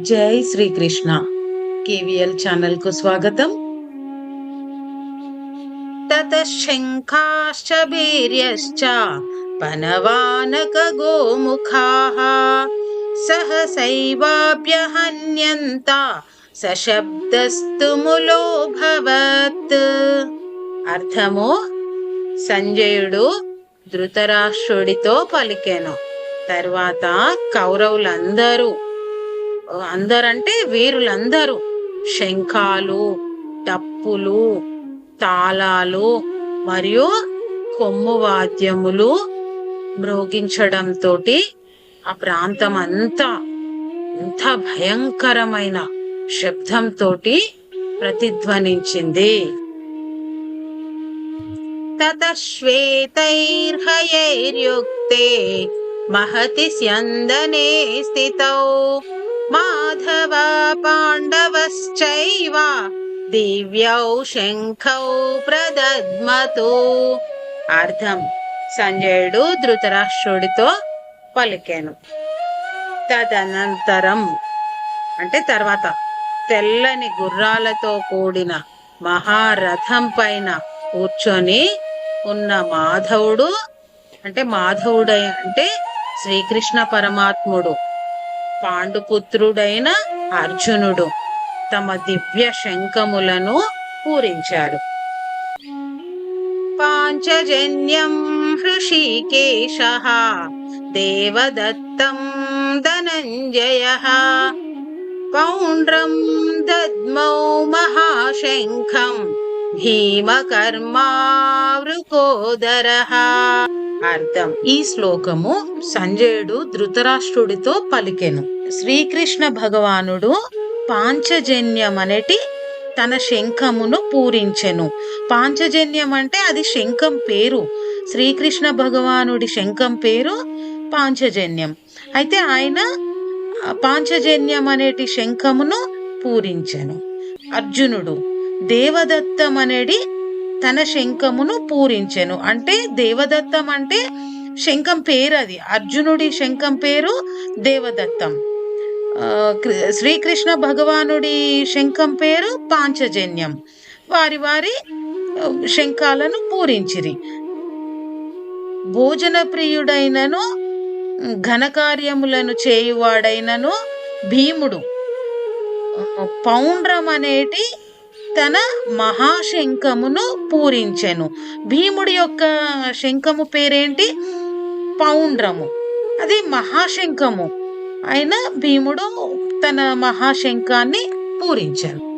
జై శ్రీకృష్ణ. కేవీఎల్ ఛానల్కు స్వాగతం. తతశంఖాశ్చ వీర్యశ్చ పనవానక గోముఖాః సహసైవాభ్యహన్యంత సశబ్దస్తు ములోభవత్ అర్థము? సంజయుడు ధృతరాష్ట్రుడితో పలికెను. తర్వాత కౌరవులందరూ అందరంటే వీరులందరూ. శంఖాలు టప్పులు తాళాలు మరియు కొమ్ము వాద్యములు మ్రోగించడంతో ఆ ప్రాంతం అంతా ఎంత భయంకరమైన శబ్దంతో ప్రతిధ్వనించింది. తతశ్వేతైర్హయైర్యుక్తే మహతి స్యందనే స్థితౌ. మాధవ పాండవశ్చైవ దివ్యౌ శంఖౌ ప్రదద్మతు అర్థం సంజయుడు ధృతరాష్ట్రుడితో పలికాను తదనంతరం అంటే తర్వాత తెల్లని గుర్రాలతో కూడిన మహారథం పైన కూర్చొని ఉన్న మాధవుడు అంటే మాధవుడై అంటే శ్రీకృష్ణ పరమాత్ముడు పాండుపుత్రుడైన అర్జునుడు తమ దివ్య శంఖములను పూరించాడు. పాంచజన్యం హృషికేశ దేవదత్తం ధనంజయ పౌండ్రం దద్మౌ మహాశంఖం భీమకర్మావృకోదర। అర్థం. ఈ శ్లోకము సంజయుడు ధృతరాష్ట్రుడితో పలికెను. శ్రీకృష్ణ భగవానుడు పాంచజన్యం అనేటి తన శంఖమును పూరించెను. పాంచజన్యం అంటే అది శంఖం పేరు. శ్రీకృష్ణ భగవానుడి శంఖం పేరు పాంచజన్యం. అయితే ఆయన పాంచజన్యం అనేటి శంఖమును పూరించెను. అర్జునుడు దేవదత్తం అనేది తన శంఖమును పూరించెను. అంటే దేవదత్తం అంటే శంఖం పేరు అది. అర్జునుడి శంఖం పేరు దేవదత్తం. శ్రీకృష్ణ భగవానుడి శంఖం పేరు పాంచజన్యం. వారి వారి శంఖాలను పూరించిరి. భోజన ప్రియుడైనను ఘనకార్యములను చేయువాడైనను భీముడు. పౌండ్రం అనేటి తన మహాశంఖమును పూరించెను. భీముడి యొక్క శంఖము పేరేంటి? పౌండ్రము. అది మహాశంఖము. అయిన భీముడు తన మహాశంఖాన్ని పూరించాడు.